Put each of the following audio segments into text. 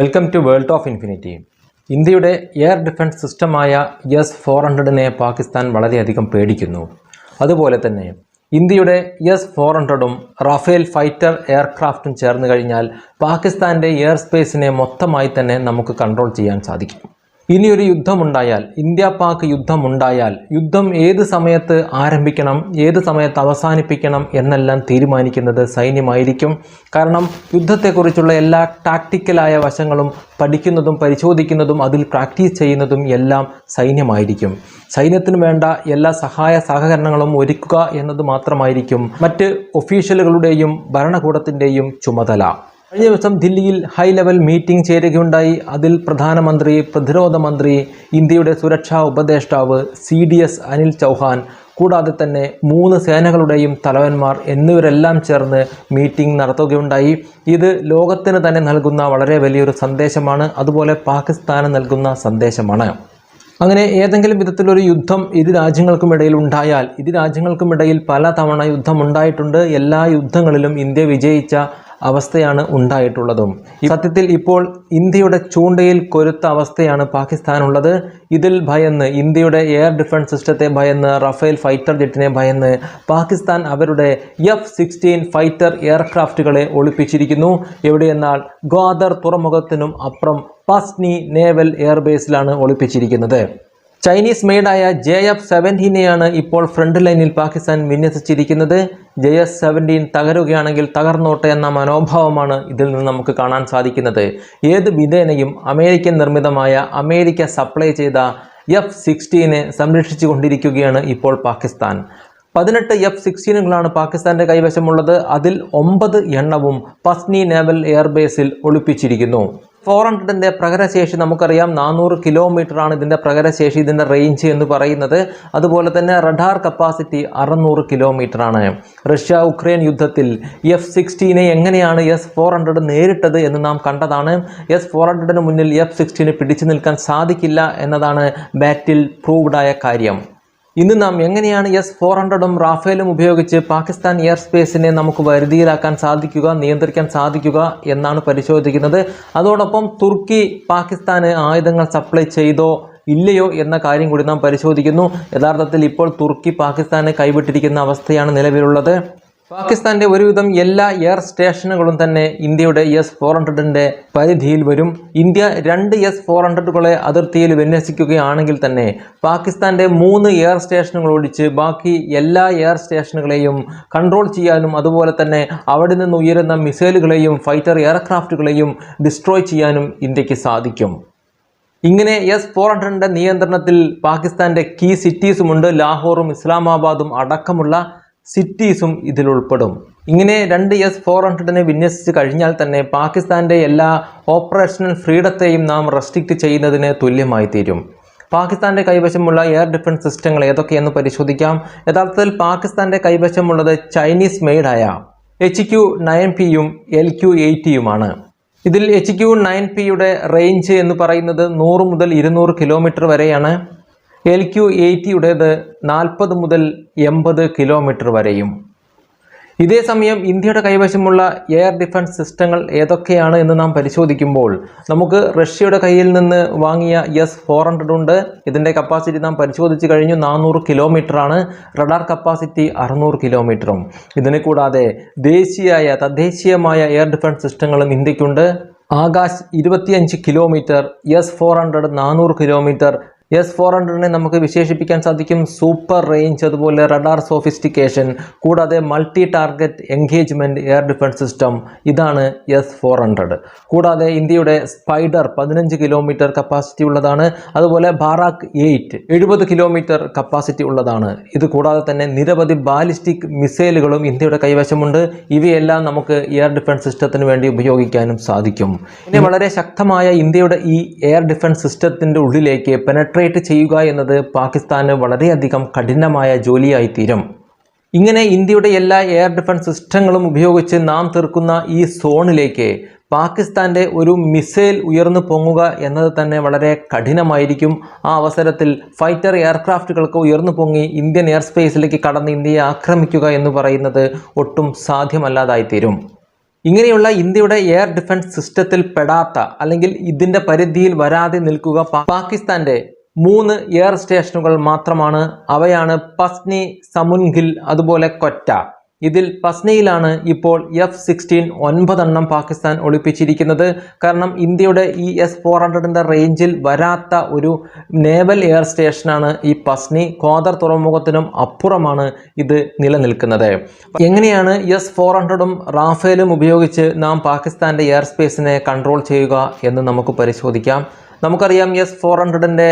Welcome to world of infinity ഇന്ത്യയുടെ air defence സിസ്റ്റമായ S four ഹൺഡ്രഡിനെ പാകിസ്ഥാൻ വളരെയധികം പേടിക്കുന്നു. അതുപോലെ തന്നെ ഇന്ത്യയുടെ എസ് ഫോർ ഹൺഡ്രഡും റഫേൽ ഫൈറ്റർ എയർക്രാഫ്റ്റും ചേർന്ന് കഴിഞ്ഞാൽ പാകിസ്ഥാന്റെ എയർ സ്പേസിനെ മൊത്തമായി തന്നെ നമുക്ക് കൺട്രോൾ ചെയ്യാൻ സാധിക്കും. ഇനിയൊരു യുദ്ധമുണ്ടായാൽ ഇന്ത്യ പാക് യുദ്ധമുണ്ടായാൽ യുദ്ധം ഏത് സമയത്ത് ആരംഭിക്കണം ഏത് സമയത്ത് അവസാനിപ്പിക്കണം എന്നെല്ലാം തീരുമാനിക്കുന്നത് സൈന്യമായിരിക്കും. കാരണം യുദ്ധത്തെക്കുറിച്ചുള്ള എല്ലാ ടാക്ടിക്കലായ വശങ്ങളും പഠിക്കുന്നതും പരിശോധിക്കുന്നതും അതിൽ പ്രാക്ടീസ് ചെയ്യുന്നതും എല്ലാം സൈന്യമായിരിക്കും. സൈന്യത്തിന് വേണ്ട എല്ലാ സഹായ സഹകരണങ്ങളും ഒരുക്കുക എന്നത് മാത്രമായിരിക്കും മറ്റ് ഒഫീഷ്യലുകളുടെയും ഭരണകൂടത്തിന്റെയും ചുമതല. കഴിഞ്ഞ ദിവസം ദില്ലിയിൽ ഹൈ ലെവൽ മീറ്റിംഗ് ചേരുകയുണ്ടായി. അതിൽ പ്രധാനമന്ത്രി പ്രതിരോധ മന്ത്രി ഇന്ത്യയുടെ സുരക്ഷാ ഉപദേഷ്ടാവ് C D S Anil Chauhan കൂടാതെ തന്നെ മൂന്ന് സേനകളുടെയും തലവന്മാർ എന്നിവരെല്ലാം ചേർന്ന് മീറ്റിംഗ് നടത്തുകയുണ്ടായി. ഇത് ലോകത്തിന് തന്നെ നൽകുന്ന വളരെ വലിയൊരു സന്ദേശമാണ്. അതുപോലെ പാകിസ്ഥാന് നൽകുന്ന സന്ദേശമാണ്. അങ്ങനെ ഏതെങ്കിലും വിധത്തിലൊരു യുദ്ധം ഇരു രാജ്യങ്ങൾക്കുമിടയിൽ ഉണ്ടായാൽ ഇരു രാജ്യങ്ങൾക്കുമിടയിൽ പല തവണ യുദ്ധം ഉണ്ടായിട്ടുണ്ട്. എല്ലാ യുദ്ധങ്ങളിലും ഇന്ത്യ വിജയിച്ച അവസ്ഥയാണ് ഉണ്ടായിട്ടുള്ളതും. സത്യത്തിൽ ഇപ്പോൾ ഇന്ത്യയുടെ ചൂണ്ടയിൽ കൊരുത്ത അവസ്ഥയാണ് പാകിസ്ഥാനുള്ളത്. ഇതിൽ ഭയന്ന് ഇന്ത്യയുടെ എയർ ഡിഫൻസ് സിസ്റ്റത്തെ ഭയന്ന് റഫേൽ ഫൈറ്റർ ജെറ്റിനെ ഭയന്ന് പാകിസ്ഥാൻ അവരുടെ എഫ് സിക്സ്റ്റീൻ ഫൈറ്റർ എയർക്രാഫ്റ്റുകളെ ഒളിപ്പിച്ചിരിക്കുന്നു. എവിടെയെന്നാൽ ഗ്വാദർ തുറമുഖത്തിനും അപ്പുറം പസ്നി നേവൽ എയർബേസിലാണ് ഒളിപ്പിച്ചിരിക്കുന്നത്. ചൈനീസ് മെയ്ഡായ ജെ എഫ് സെവന്റീനെയാണ് ഇപ്പോൾ ഫ്രണ്ട് ലൈനിൽ പാകിസ്ഥാൻ വിന്യസിച്ചിരിക്കുന്നത്. ജെ എസ് സെവന്റീൻ തകരുകയാണെങ്കിൽ തകർന്നോട്ടെ എന്ന മനോഭാവമാണ് ഇതിൽ നിന്ന് നമുക്ക് കാണാൻ സാധിക്കുന്നത്. ഏത് വിധേനയും അമേരിക്കൻ നിർമ്മിതമായ അമേരിക്ക സപ്ലൈ ചെയ്ത എഫ് സിക്സ്റ്റീനെ സംരക്ഷിച്ചു കൊണ്ടിരിക്കുകയാണ് ഇപ്പോൾ പാകിസ്ഥാൻ. പതിനെട്ട് എഫ് സിക്സ്റ്റീനുകളാണ് പാകിസ്ഥാന്റെ കൈവശമുള്ളത്. അതിൽ ഒമ്പത് എണ്ണവും പസ്നി നേവൽ എയർബേസിൽ ഒളിപ്പിച്ചിരിക്കുന്നു. ഫോർ ഹൺഡ്രഡിന്റെ പ്രകരശേഷി നമുക്കറിയാം. നാനൂറ് കിലോമീറ്റർ ആണ് ഇതിന്റെ പ്രകരശേഷി ഇതിന്റെ റേഞ്ച് എന്ന് പറയുന്നത്. അതുപോലെ തന്നെ റഡാർ കപ്പാസിറ്റി അറുന്നൂറ് കിലോമീറ്റർ ആണ് റഷ്യ ഉക്രൈൻ യുദ്ധത്തിൽ എഫ് സിക്സ്റ്റീനെ എങ്ങനെയാണ് എസ് ഫോർ ഹൺഡ്രഡ് നേരിട്ടത് എന്ന് നാം കണ്ടതാണ്. എസ് ഫോർ ഹൺഡ്രഡിന് മുന്നിൽ എഫ് സിക്സ്റ്റീന് പിടിച്ചു നിൽക്കാൻ സാധിക്കില്ല എന്നതാണ് ബാറ്റിൽ പ്രൂവ്ഡായ കാര്യം. ഇന്ന് നാം എങ്ങനെയാണ് എസ് ഫോർ ഹൺഡ്രഡും റാഫേലും ഉപയോഗിച്ച് പാകിസ്ഥാൻ എയർ സ്പേസിനെ നമുക്ക് വരുതിയിലാക്കാൻ സാധിക്കുക നിയന്ത്രിക്കാൻ സാധിക്കുക എന്നാണ് പരിശോധിക്കുന്നത്. അതോടൊപ്പം തുർക്കി പാകിസ്ഥാന് ആയുധങ്ങൾ സപ്ലൈ ചെയ്തോ ഇല്ലയോ എന്ന കാര്യം കൂടി നാം പരിശോധിക്കുന്നു. യഥാർത്ഥത്തിൽ ഇപ്പോൾ തുർക്കി പാകിസ്ഥാന് കൈവിട്ടിരിക്കുന്ന അവസ്ഥയാണ് നിലവിലുള്ളത്. പാകിസ്ഥാന്റെ ഒരുവിധം എല്ലാ എയർ സ്റ്റേഷനുകളും തന്നെ ഇന്ത്യയുടെ എസ് ഫോർ ഹൺഡ്രഡിന്റെ പരിധിയിൽ വരും. ഇന്ത്യ രണ്ട് എസ് ഫോർ ഹൺഡ്രഡുകളെ അതിർത്തിയിൽ വിന്യസിക്കുകയാണെങ്കിൽ തന്നെ പാകിസ്ഥാന്റെ മൂന്ന് എയർ സ്റ്റേഷനുകൾ ഒഴിച്ച് ബാക്കി എല്ലാ എയർ സ്റ്റേഷനുകളെയും കൺട്രോൾ ചെയ്യാനും അതുപോലെ തന്നെ അവിടെ നിന്ന് ഉയരുന്ന മിസൈലുകളെയും ഫൈറ്റർ എയർക്രാഫ്റ്റുകളെയും ഡിസ്ട്രോയ് ചെയ്യാനും ഇന്ത്യയ്ക്ക് സാധിക്കും. ഇങ്ങനെ എസ് ഫോർ ഹൺഡ്രഡിന്റെ നിയന്ത്രണത്തിൽ പാകിസ്ഥാന്റെ കീ സിറ്റീസുമുണ്ട്. ലാഹോറും ഇസ്ലാമാബാദും അടക്കമുള്ള സിറ്റീസും ഇതിൽ ഉൾപ്പെടും. ഇങ്ങനെ രണ്ട് എസ് ഫോർ ഹൺഡ്രഡിനെ വിന്യസിച്ച് കഴിഞ്ഞാൽ തന്നെ പാകിസ്ഥാന്റെ എല്ലാ ഓപ്പറേഷണൽ ഫ്രീഡത്തെയും നാം റെസ്ട്രിക്റ്റ് ചെയ്യുന്നതിന് തുല്യമായി തീരും. പാകിസ്ഥാന്റെ കൈവശമുള്ള എയർ ഡിഫൻസ് സിസ്റ്റങ്ങൾ ഏതൊക്കെയെന്ന് പരിശോധിക്കാം. യഥാർത്ഥത്തിൽ പാകിസ്ഥാന്റെ കൈവശമുള്ളത് ചൈനീസ് മെയ്ഡായ എച്ച് ക്യു നയൻ പിയും എൽ ക്യു എയ്റ്റിയുമാണ് ഇതിൽ എച്ച് ക്യു നയൻ പിയുടെ റേഞ്ച് എന്ന് പറയുന്നത് നൂറ് മുതൽ ഇരുന്നൂറ് കിലോമീറ്റർ വരെയാണ്. എൽ ക്യു എയ്റ്റിയുടേത് നാൽപ്പത് മുതൽ എൺപത് കിലോമീറ്റർ വരെയും. ഇതേസമയം ഇന്ത്യയുടെ കൈവശമുള്ള എയർ ഡിഫൻസ് സിസ്റ്റങ്ങൾ ഏതൊക്കെയാണ് എന്ന് നാം പരിശോധിക്കുമ്പോൾ നമുക്ക് റഷ്യയുടെ കയ്യിൽ നിന്ന് വാങ്ങിയ എസ് ഫോർ ഹൺഡ്രഡ് ഉണ്ട്. ഇതിന്റെ കപ്പാസിറ്റി നാം പരിശോധിച്ച് കഴിഞ്ഞു നാനൂറ് ആണ്. റഡാർ കപ്പാസിറ്റി അറുന്നൂറ് കിലോമീറ്ററും ഇതിനെ കൂടാതെ ദേശീയമായ തദ്ദേശീയമായ എയർ ഡിഫൻസ് സിസ്റ്റങ്ങളും ഇന്ത്യക്കുണ്ട്. ആകാശ് ഇരുപത്തിയഞ്ച് കിലോമീറ്റർ എസ് ഫോർ ഹൺഡ്രഡ് നാനൂറ് കിലോമീറ്റർ എസ് ഫോർ ഹൺഡ്രഡിനെ നമുക്ക് വിശേഷിപ്പിക്കാൻ സാധിക്കും. സൂപ്പർ റേഞ്ച് അതുപോലെ റഡാർ സോഫിസ്റ്റിക്കേഷൻ കൂടാതെ multi target engagement air defence system ഇതാണ് എസ് ഫോർ ഹൺഡ്രഡ് കൂടാതെ ഇന്ത്യയുടെ സ്പൈഡർ പതിനഞ്ച് കിലോമീറ്റർ കപ്പാസിറ്റി ഉള്ളതാണ്. അതുപോലെ ബാറാക്ക് എയ്റ്റ് എഴുപത് കിലോമീറ്റർ കപ്പാസിറ്റി ഉള്ളതാണ്. ഇത് കൂടാതെ തന്നെ നിരവധി ബാലിസ്റ്റിക് മിസൈലുകളും ഇന്ത്യയുടെ കൈവശമുണ്ട്. ഇവയെല്ലാം നമുക്ക് എയർ ഡിഫൻസ് സിസ്റ്റത്തിന് വേണ്ടി ഉപയോഗിക്കാനും സാധിക്കും. ഇനി വളരെ ശക്തമായ ഇന്ത്യയുടെ ഈ എയർ ഡിഫൻസ് സിസ്റ്റത്തിന്റെ ഉള്ളിലേക്ക് പെനട്രേറ്റ് ചെയ്യുക എന്നത് പാകിസ്ഥാന് വളരെയധികം കഠിനമായ ജോലിയായി തീരും. ഇങ്ങനെ ഇന്ത്യയുടെ എല്ലാ എയർ ഡിഫൻസ് സിസ്റ്റങ്ങളും ഉപയോഗിച്ച് നാം തീർക്കുന്ന ഈ സോണിലേക്ക് പാകിസ്ഥാന്റെ ഒരു മിസൈൽ ഉയർന്നു പൊങ്ങുക എന്നത് തന്നെ വളരെ കഠിനമായിരിക്കും. ആ അവസരത്തിൽ ഫൈറ്റർ എയർക്രാഫ്റ്റുകൾക്ക് ഉയർന്നു പൊങ്ങി ഇന്ത്യൻ എയർ സ്പേസിലേക്ക് കടന്ന് ഇന്ത്യയെ ആക്രമിക്കുക എന്ന് പറയുന്നത് ഒട്ടും സാധ്യമല്ലാതായിത്തീരും. ഇങ്ങനെയുള്ള ഇന്ത്യയുടെ എയർ ഡിഫൻസ് സിസ്റ്റത്തിൽ പെടാത്ത അല്ലെങ്കിൽ ഇതിന്റെ പരിധിയിൽ വരാതെ നിൽക്കുക പാ- പാകിസ്ഥാന്റെ മൂന്ന് എയർ സ്റ്റേഷനുകൾ മാത്രമാണ്. അവയാണ് പസ്നി സമുൻഗിൽ അതുപോലെ കൊറ്റ. ഇതിൽ പസ്നയിലാണ് ഇപ്പോൾ എഫ് സിക്സ്റ്റീൻ ഒൻപതെണ്ണം പാകിസ്ഥാൻ ഒളിപ്പിച്ചിരിക്കുന്നത്. കാരണം ഇന്ത്യയുടെ ഇ എസ് ഫോർ ഹൺഡ്രഡിന്റെ റേഞ്ചിൽ വരാത്ത ഒരു നേവൽ എയർ സ്റ്റേഷനാണ് ഈ പസ്നി. ഖോദർ തുറമുഖത്തിനും അപ്പുറമാണ് ഇത് നിലനിൽക്കുന്നത്. എങ്ങനെയാണ് എസ് ഫോർ ഹൺഡ്രഡും റാഫേലും ഉപയോഗിച്ച് നാം പാകിസ്ഥാന്റെ എയർ സ്പേസിനെ കൺട്രോൾ ചെയ്യുക എന്ന് നമുക്ക് പരിശോധിക്കാം. നമുക്കറിയാം എസ് ഫോർ ഹൺഡ്രഡിന്റെ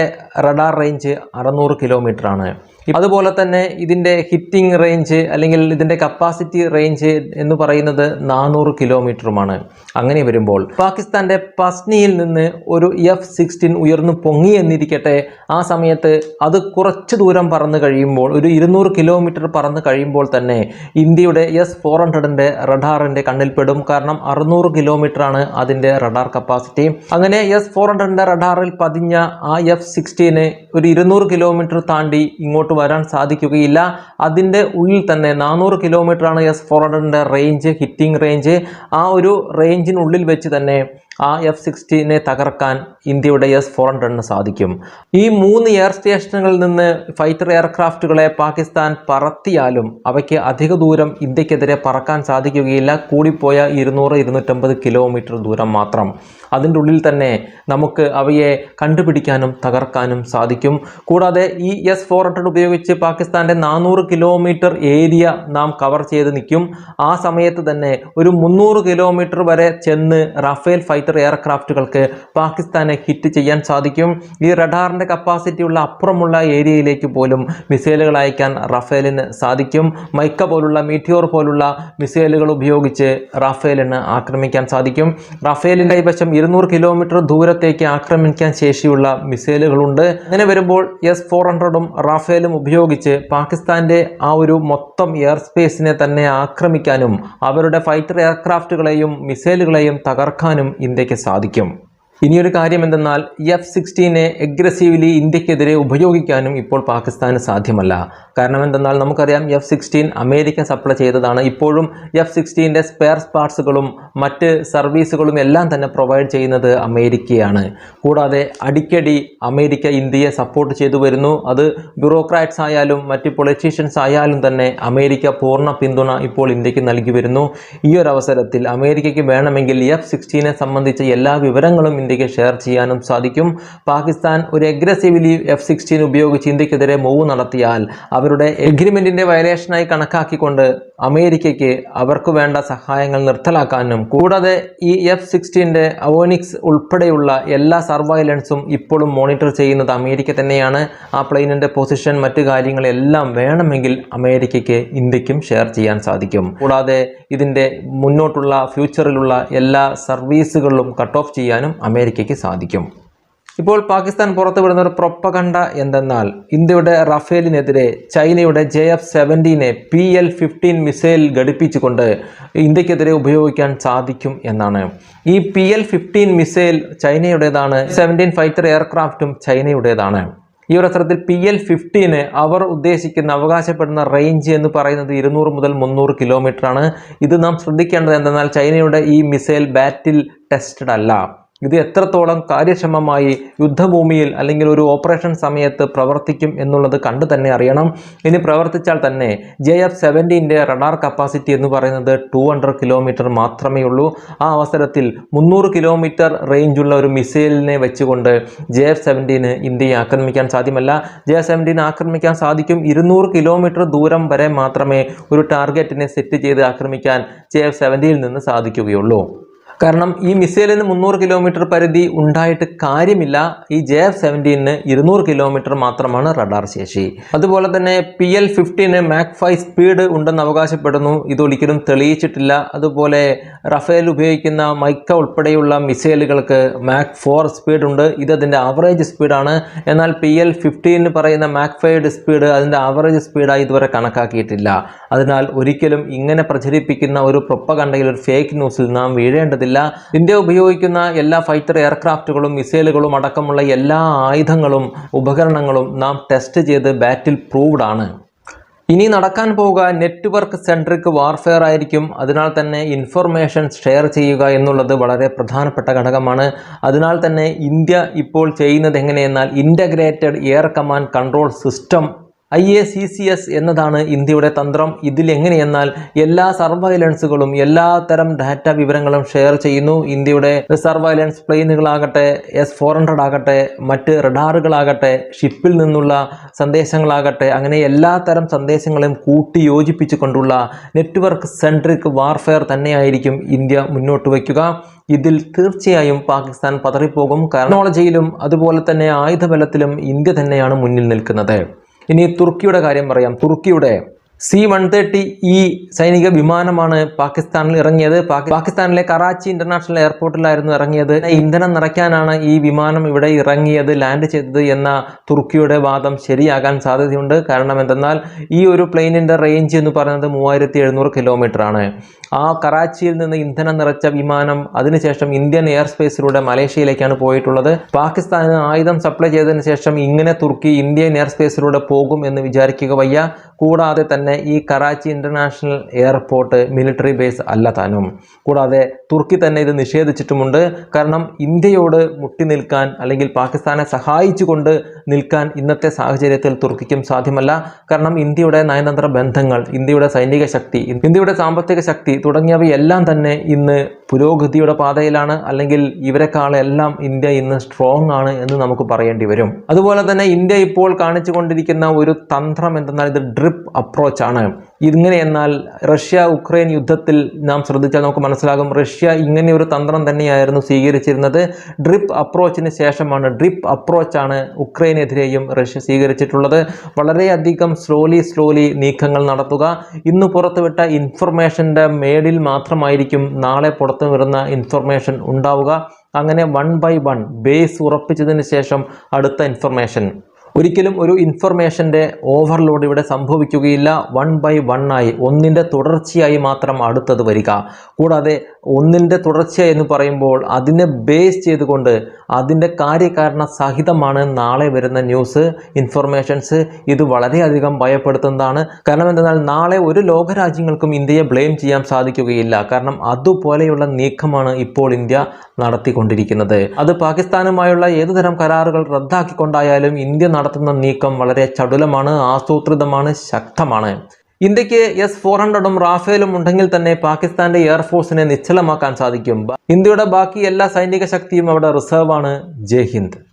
റഡാർ റേഞ്ച് അറുന്നൂറ് കിലോമീറ്റർ ആണ്. അതുപോലെ തന്നെ ഇതിന്റെ ഹിറ്റിംഗ് റേഞ്ച് അല്ലെങ്കിൽ ഇതിന്റെ കപ്പാസിറ്റി റേഞ്ച് എന്ന് പറയുന്നത് നാനൂറ് കിലോമീറ്ററുമാണ്. അങ്ങനെ വരുമ്പോൾ പാകിസ്ഥാന്റെ പസ്നിയിൽ നിന്ന് ഒരു എഫ് സിക്സ്റ്റീൻ ഉയർന്നു പൊങ്ങി എന്നിരിക്കട്ടെ ആ സമയത്ത് അത് കുറച്ച് ദൂരം പറന്ന് കഴിയുമ്പോൾ ഒരു ഇരുന്നൂറ് കിലോമീറ്റർ പറന്ന് കഴിയുമ്പോൾ തന്നെ ഇന്ത്യയുടെ എസ് ഫോർ ഹൺഡ്രഡിന്റെ റഡാറിന്റെ കണ്ണിൽപ്പെടും കാരണം അറുന്നൂറ് കിലോമീറ്ററാണ് അതിന്റെ റഡാർ കപ്പാസിറ്റി അങ്ങനെ എസ് ഫോർ ഹൺഡ്രഡിന്റെ റഡാറിൽ പതിഞ്ഞ ആ എഫ് സിക്സ്റ്റീന് ഒരു ഇരുന്നൂറ് കിലോമീറ്റർ താണ്ടി ഇങ്ങോട്ട് വരാൻ സാധിക്കുകയില്ല. അതിന്റെ ഉള്ളിൽ തന്നെ നാനൂറ് കിലോമീറ്ററാണ് എസ് ഫോർ ഹൺഡ്രഡിന്റെ റേഞ്ച് ഹിറ്റിംഗ് റേഞ്ച് ആ ഒരു റേഞ്ചിനുള്ളിൽ വെച്ച് തന്നെ ആ എഫ് സിക്സ്റ്റീനെ തകർക്കാൻ ഇന്ത്യയുടെ എസ് ഫോർ ഹൺഡ്രഡിന് സാധിക്കും. ഈ മൂന്ന് എയർ സ്റ്റേഷനുകളിൽ നിന്ന് ഫൈറ്റർ എയർക്രാഫ്റ്റുകളെ പാകിസ്ഥാൻ പറത്തിയാലും അവയ്ക്ക് അധിക ദൂരം ഇന്ത്യക്കെതിരെ പറക്കാൻ സാധിക്കുകയില്ല. കൂടിപ്പോയ ഇരുന്നൂറ് ഇരുന്നൂറ്റമ്പത് കിലോമീറ്റർ ദൂരം മാത്രം. അതിന്റെ ഉള്ളിൽ തന്നെ നമുക്ക് അവയെ കണ്ടുപിടിക്കാനും തകർക്കാനും സാധിക്കും. കൂടാതെ ഈ എസ് ഫോർ ഹൺഡ്രഡ് ഉപയോഗിച്ച് പാകിസ്ഥാന്റെ നാനൂറ് കിലോമീറ്റർ ഏരിയ നാം കവർ ചെയ്ത് നിൽക്കും. ആ സമയത്ത് തന്നെ ഒരു മുന്നൂറ് കിലോമീറ്റർ വരെ ചെന്ന് റഫേൽ ഫൈറ്റർ എയർക്രാഫ്റ്റുകൾക്ക് പാകിസ്ഥാനെ ഹിറ്റ് ചെയ്യാൻ സാധിക്കും. ഈ റഡാറിന്റെ കപ്പാസിറ്റിയുള്ള അപ്പുറമുള്ള ഏരിയയിലേക്ക് പോലും മിസൈലുകൾ അയക്കാൻ റഫേലിന് സാധിക്കും. മൈക്ക പോലുള്ള മീറ്റിയോർ പോലുള്ള മിസൈലുകൾ ഉപയോഗിച്ച് റഫേലിന് ആക്രമിക്കാൻ സാധിക്കും. റഫേലിന്റെ കൈവശം ഇരുന്നൂറ് കിലോമീറ്റർ ദൂരത്തേക്ക് ആക്രമിക്കാൻ ശേഷിയുള്ള മിസൈലുകളുണ്ട്. അങ്ങനെ വരുമ്പോൾ എസ് ഫോർ ഹൺഡ്രഡും റാഫേലും ഉപയോഗിച്ച് പാകിസ്ഥാന്റെ ആ ഒരു മൊത്തം എയർ സ്പേസിനെ തന്നെ ആക്രമിക്കാനും അവരുടെ ഫൈറ്റർ എയർക്രാഫ്റ്റുകളെയും മിസൈലുകളെയും തകർക്കാനും ഇന്ത്യയ്ക്ക് സാധിക്കും? ഇനിയൊരു കാര്യം എന്തെന്നാൽ എഫ് സിക്സ്റ്റീനെ എഗ്രസീവ്ലി ഇന്ത്യക്കെതിരെ ഉപയോഗിക്കാനും ഇപ്പോൾ പാകിസ്ഥാന് സാധ്യമല്ല. കാരണം എന്തെന്നാൽ നമുക്കറിയാം എഫ് സിക്സ്റ്റീൻ അമേരിക്ക സപ്ലൈ ചെയ്തതാണ്. ഇപ്പോഴും എഫ് സിക്സ്റ്റീന്റെ സ്പെയർ പാർട്സുകളും മറ്റ് സർവീസുകളും എല്ലാം തന്നെ പ്രൊവൈഡ് ചെയ്യുന്നത് അമേരിക്കയാണ്. കൂടാതെ അടിക്കടി അമേരിക്ക ഇന്ത്യയെ സപ്പോർട്ട് ചെയ്തു വരുന്നു. അത് ബ്യൂറോക്രാറ്റ്സ് ആയാലും മറ്റ് പൊളിറ്റീഷ്യൻസ് ആയാലും തന്നെ അമേരിക്ക പൂർണ പിന്തുണ ഇപ്പോൾ ഇന്ത്യയ്ക്ക് നൽകി വരുന്നു. ഈ ഒരു അവസരത്തിൽ അമേരിക്കയ്ക്ക് വേണമെങ്കിൽ എഫ് സിക്സ്റ്റീനെ സംബന്ധിച്ച എല്ലാ വിവരങ്ങളും ഇന്ത്യയ്ക്ക് ഷെയർ ചെയ്യാനും സാധിക്കും. പാകിസ്ഥാൻ ഒരു അഗ്രസീവലി എഫ് സിക്സ്റ്റീൻ ഉപയോഗിച്ച് ഇന്ത്യക്കെതിരെ മൂവ് നടത്തിയാൽ അവരുടെ എഗ്രിമെന്റിന്റെ വയലേഷനായി കണക്കാക്കിക്കൊണ്ട് അമേരിക്കയ്ക്ക് അവർക്ക് വേണ്ട സഹായങ്ങൾ നിർത്തലാക്കാനും കൂടാതെ ഈ എഫ് സിക്സ്റ്റീന്റെ അവോണിക്സ് ഉൾപ്പെടെയുള്ള എല്ലാ സർവൈലൻസും ഇപ്പോഴും മോണിറ്റർ ചെയ്യുന്നത് അമേരിക്ക തന്നെയാണ്. ആ പ്ലെയിനിന്റെ പൊസിഷൻ മറ്റു കാര്യങ്ങളെല്ലാം വേണമെങ്കിൽ അമേരിക്കയ്ക്ക് ഇന്ത്യക്കും ഷെയർ ചെയ്യാൻ സാധിക്കും. കൂടാതെ ഇതിന്റെ മുന്നോട്ടുള്ള ഫ്യൂച്ചറിലുള്ള എല്ലാ സർവീസുകളിലും കട്ട് ഓഫ് ചെയ്യാനും അമേരിക്കയ്ക്ക് സാധിക്കും. ഇപ്പോൾ പാകിസ്ഥാൻ പുറത്തുവിടുന്ന ഒരു പ്രൊപ്പകണ്ട എന്തെന്നാൽ ഇന്ത്യയുടെ റഫേലിനെതിരെ ചൈനയുടെ ജെ എഫ് സെവന്റീനെ പി എൽ ഫിഫ്റ്റീൻ മിസൈൽ ഘടിപ്പിച്ചുകൊണ്ട് ഇന്ത്യക്കെതിരെ ഉപയോഗിക്കാൻ സാധിക്കും എന്നാണ്. ഈ പി എൽ ഫിഫ്റ്റീൻ മിസൈൽ ചൈനയുടേതാണ് സെവന്റീൻ ഫൈറ്റർ എയർക്രാഫ്റ്റും ചൈനയുടേതാണ്. ഈ ഒരു അവസരത്തിൽ പി എൽ ഫിഫ്റ്റീന് അവർ ഉദ്ദേശിക്കുന്ന അവകാശപ്പെടുന്ന റേഞ്ച് എന്ന് പറയുന്നത് ഇരുന്നൂറ് മുതൽ മുന്നൂറ് കിലോമീറ്റർ ആണ് ഇത് നാം ശ്രദ്ധിക്കേണ്ടത് എന്തെന്നാൽ ചൈനയുടെ ഈ മിസൈൽ ബാറ്റിൽ ടെസ്റ്റഡ് അല്ല ഇത് എത്രത്തോളം കാര്യക്ഷമമായി യുദ്ധഭൂമിയിൽ അല്ലെങ്കിൽ ഒരു ഓപ്പറേഷൻ സമയത്ത് പ്രവർത്തിക്കും എന്നുള്ളത് കണ്ടു തന്നെ അറിയണം. ഇനി പ്രവർത്തിച്ചാൽ തന്നെ ജെ എഫ് സെവന്റീന്റെ റഡാർ കപ്പാസിറ്റി എന്ന് പറയുന്നത് ടു ഹൺഡ്രഡ് കിലോമീറ്റർ മാത്രമേ ഉള്ളൂ. ആ അവസരത്തിൽ മുന്നൂറ് കിലോമീറ്റർ റേഞ്ചുള്ള ഒരു മിസൈലിനെ വെച്ചുകൊണ്ട് ജെ എഫ് സെവന്റീന് ഇന്ത്യയെ ആക്രമിക്കാൻ സാധ്യമല്ല. ജെ എഫ് സെവന്റീൻ ആക്രമിക്കാൻ സാധിക്കും ഇരുന്നൂറ് കിലോമീറ്റർ ദൂരം വരെ മാത്രമേ ഒരു ടാർഗറ്റിനെ സെറ്റ് ചെയ്ത് ആക്രമിക്കാൻ ജെ എഫ് സെവന്റീനിൽ നിന്ന് സാധിക്കുകയുള്ളൂ. കാരണം ഈ മിസൈലിന് മുന്നൂറ് കിലോമീറ്റർ പരിധി ഉണ്ടായിട്ട് കാര്യമില്ല. ഈ ജെ എഫ് സെവന്റീന് ഇരുന്നൂറ് കിലോമീറ്റർ മാത്രമാണ് റഡാർ ശേഷി. അതുപോലെ തന്നെ P L fifteen Mac five speed ഉണ്ടെന്ന് അവകാശപ്പെടുന്നു. ഇതൊരിക്കലും തെളിയിച്ചിട്ടില്ല. അതുപോലെ റഫേൽ ഉപയോഗിക്കുന്ന മൈക്ക ഉൾപ്പെടെയുള്ള മിസൈലുകൾക്ക് മാക് ഫോർ സ്പീഡ് ഉണ്ട്. ഇത് അതിന്റെ ആവറേജ് സ്പീഡാണ് എന്നാൽ പി എൽ ഫിഫ്റ്റീന് പറയുന്ന മാക് ഫൈവ് സ്പീഡ് അതിന്റെ ആവറേജ് സ്പീഡായി ഇതുവരെ കണക്കാക്കിയിട്ടില്ല. അതിനാൽ ഒരിക്കലും ഇങ്ങനെ പ്രചരിപ്പിക്കുന്ന ഒരു പ്രൊപ്പകണ്ടയിൽ ഒരു ഫേക്ക് ന്യൂസിൽ നാം വീഴേണ്ടതില്ല ഇന്ത്യ ഉപയോഗിക്കുന്ന എല്ലാ ഫൈറ്റർ എയർക്രാഫ്റ്റുകളും മിസൈലുകളും അടക്കമുള്ള എല്ലാ ആയുധങ്ങളും ഉപകരണങ്ങളും നാം ടെസ്റ്റ് ചെയ്ത് ബാറ്റിൽ പ്രൂവ്ഡ് ആണ്. ഇനി നടക്കാൻ പോവുക നെറ്റ്വർക്ക് സെൻട്രിക് വാർഫെയർ ആയിരിക്കും. അതിനാൽ തന്നെ ഇൻഫർമേഷൻ ഷെയർ ചെയ്യുക എന്നുള്ളത് വളരെ പ്രധാനപ്പെട്ട ഘടകമാണ്. അതിനാൽ തന്നെ ഇന്ത്യ ഇപ്പോൾ ചെയ്യുന്നത് എങ്ങനെയെന്നാൽ integrated air command control system I A C C S എന്നതാണ് ഇന്ത്യയുടെ തന്ത്രം. ഇതിലെങ്ങനെയെന്നാൽ എല്ലാ സർവൈലൻസുകളും എല്ലാ തരം ഡാറ്റ വിവരങ്ങളും ഷെയർ ചെയ്യുന്നു. ഇന്ത്യയുടെ സർവൈലൻസ് പ്ലെയിനുകളാകട്ടെ എസ് ഫോർ ഹൺഡ്രഡ് ആകട്ടെ മറ്റ് റഡാറുകളാകട്ടെ ഷിപ്പിൽ നിന്നുള്ള സന്ദേശങ്ങളാകട്ടെ അങ്ങനെ എല്ലാ തരം സന്ദേശങ്ങളെയും കൂട്ടി യോജിപ്പിച്ചുകൊണ്ടുള്ള നെറ്റ്വർക്ക് സെൻട്രിക് വാർഫെയർ തന്നെയായിരിക്കും ഇന്ത്യ മുന്നോട്ട് വയ്ക്കുക. ഇതിൽ തീർച്ചയായും പാകിസ്ഥാൻ പതറിപ്പോകും. ടെക്നോളജിയിലും അതുപോലെ തന്നെ ആയുധബലത്തിലും ഇന്ത്യ തന്നെയാണ് മുന്നിൽ നിൽക്കുന്നത്. ഇനി തുർക്കിയുടെ കാര്യം പറയാം. തുർക്കിയുടെ സി വൺ തേർട്ടി ഈ സൈനിക വിമാനമാണ് പാകിസ്ഥാനിൽ ഇറങ്ങിയത്. പാകിസ്ഥാനിലെ കറാച്ചി ഇന്റർനാഷണൽ എയർപോർട്ടിലായിരുന്നു ഇറങ്ങിയത്. ഇന്ധനം നിറയ്ക്കാനാണ് ഈ വിമാനം ഇവിടെ ഇറങ്ങിയത് ലാൻഡ് ചെയ്തത് എന്ന തുർക്കിയുടെ വാദം ശരിയാകാൻ സാധ്യതയുണ്ട്. കാരണം എന്തെന്നാൽ ഈ ഒരു പ്ലെയിനിന്റെ റേഞ്ച് എന്ന് പറയുന്നത് മൂവായിരത്തി എഴുന്നൂറ് കിലോമീറ്റർ ആണ്. ആ കറാച്ചിയിൽ നിന്ന് ഇന്ധനം നിറച്ച വിമാനം അതിനുശേഷം ഇന്ത്യൻ എയർ സ്പേസിലൂടെ മലേഷ്യയിലേക്കാണ് പോയിട്ടുള്ളത്. പാകിസ്ഥാന് ആയുധം സപ്ലൈ ചെയ്തതിന് ശേഷം ഇങ്ങനെ തുർക്കി ഇന്ത്യൻ എയർ സ്പേസിലൂടെ പോകും എന്ന് വിചാരിക്കുക വയ്യ. കൂടാതെ തന്നെ ഈ Karachi international airport military base അല്ല താനും. കൂടാതെ തുർക്കി തന്നെ ഇത് നിഷേധിച്ചിട്ടുമുണ്ട്. കാരണം ഇന്ത്യയോട് മുട്ടി നിൽക്കാൻ അല്ലെങ്കിൽ പാകിസ്ഥാനെ സഹായിച്ചുകൊണ്ട് നിൽക്കാൻ ഇന്നത്തെ സാഹചര്യത്തിൽ തുർക്കിക്കും സാധ്യമല്ല. കാരണം ഇന്ത്യയുടെ നയതന്ത്ര ബന്ധങ്ങൾ ഇന്ത്യയുടെ സൈനിക ശക്തി ഇന്ത്യയുടെ സാമ്പത്തിക ശക്തി തുടങ്ങിയവയെല്ലാം തന്നെ ഇന്ന് പുരോഗതിയുടെ പാതയിലാണ് അല്ലെങ്കിൽ ഇവരെക്കാളെല്ലാം ഇന്ത്യ ഇന്ന് സ്ട്രോങ് ആണ് എന്ന് നമുക്ക് പറയേണ്ടി വരും. അതുപോലെ തന്നെ ഇന്ത്യ ഇപ്പോൾ കാണിച്ചുകൊണ്ടിരിക്കുന്ന ഒരു തന്ത്രം എന്തെന്നാൽ ഇത് ഡ്രിപ്പ് അപ്രോച്ച് ആണ്. എന്നാൽ റഷ്യ ഉക്രൈൻ യുദ്ധത്തിൽ നാം ശ്രദ്ധിച്ചാൽ നമുക്ക് മനസ്സിലാകും റഷ്യ ഇങ്ങനെ ഒരു തന്ത്രം തന്നെയായിരുന്നു സ്വീകരിച്ചിരുന്നത്. ഡ്രിപ്പ് അപ്രോച്ചിന് ശേഷമാണ് ഡ്രിപ്പ് അപ്രോച്ചാണ് ഉക്രൈനെതിരെയും റഷ്യ സ്വീകരിച്ചിട്ടുള്ളത്. വളരെയധികം സ്ലോലി സ്ലോലി നീക്കങ്ങൾ നടത്തുക. ഇന്ന് പുറത്തുവിട്ട ഇൻഫർമേഷന്റെ മേഡിൽ മാത്രമായിരിക്കും നാളെ പുറത്തു വരുന്ന ഇൻഫർമേഷൻ ഉണ്ടാവുക. അങ്ങനെ വൺ ബൈ വൺ ബേസ് ഉറപ്പിച്ചതിന് ശേഷം അടുത്ത ഇൻഫർമേഷൻ ഒരിക്കലും ഒരു ഇൻഫർമേഷന്റെ ഓവർലോഡ് ഇവിടെ സംഭവിക്കുകയില്ല. വൺ ബൈ വൺ ആയി ഒന്നിന്റെ തുടർച്ചയായി മാത്രം അടുത്തത് വരിക. കൂടാതെ ഒന്നിന്റെ തുടർച്ചയായി എന്ന് പറയുമ്പോൾ അതിനെ ബേസ് ചെയ്തുകൊണ്ട് അതിന്റെ കാര്യകാരണ സഹിതമാണ് നാളെ വരുന്ന ന്യൂസ് ഇൻഫർമേഷൻസ് ഇത് വളരെയധികം ഭയപ്പെടുത്തുന്നതാണ്. കാരണം എന്തെന്നാൽ നാളെ ഒരു ലോകരാജ്യങ്ങൾക്കും ഇന്ത്യയെ ബ്ലെയിം ചെയ്യാൻ സാധിക്കുകയില്ല. കാരണം അതുപോലെയുള്ള നീക്കമാണ് ഇപ്പോൾ ഇന്ത്യ നടത്തിക്കൊണ്ടിരിക്കുന്നത്. അത് പാകിസ്ഥാനുമായുള്ള ഏതുതരം കരാറുകൾ റദ്ദാക്കിക്കൊണ്ടായാലും ഇന്ത്യ നടത്തുന്ന നീക്കം വളരെ ചടുലമാണ് ആസൂത്രിതമാണ് ശക്തമാണ്. ഇന്ത്യയ്ക്ക് എസ് ഫോർ ഹൺഡ്രഡും റാഫേലും ഉണ്ടെങ്കിൽ തന്നെ പാകിസ്ഥാന്റെ എയർഫോഴ്സിനെ നിശ്ചലമാക്കാൻ സാധിക്കും. ഇന്ത്യയുടെ ബാക്കി എല്ലാ സൈനിക ശക്തിയും അവിടെ റിസർവ് ആണ്. ജയ് ഹിന്ദ്.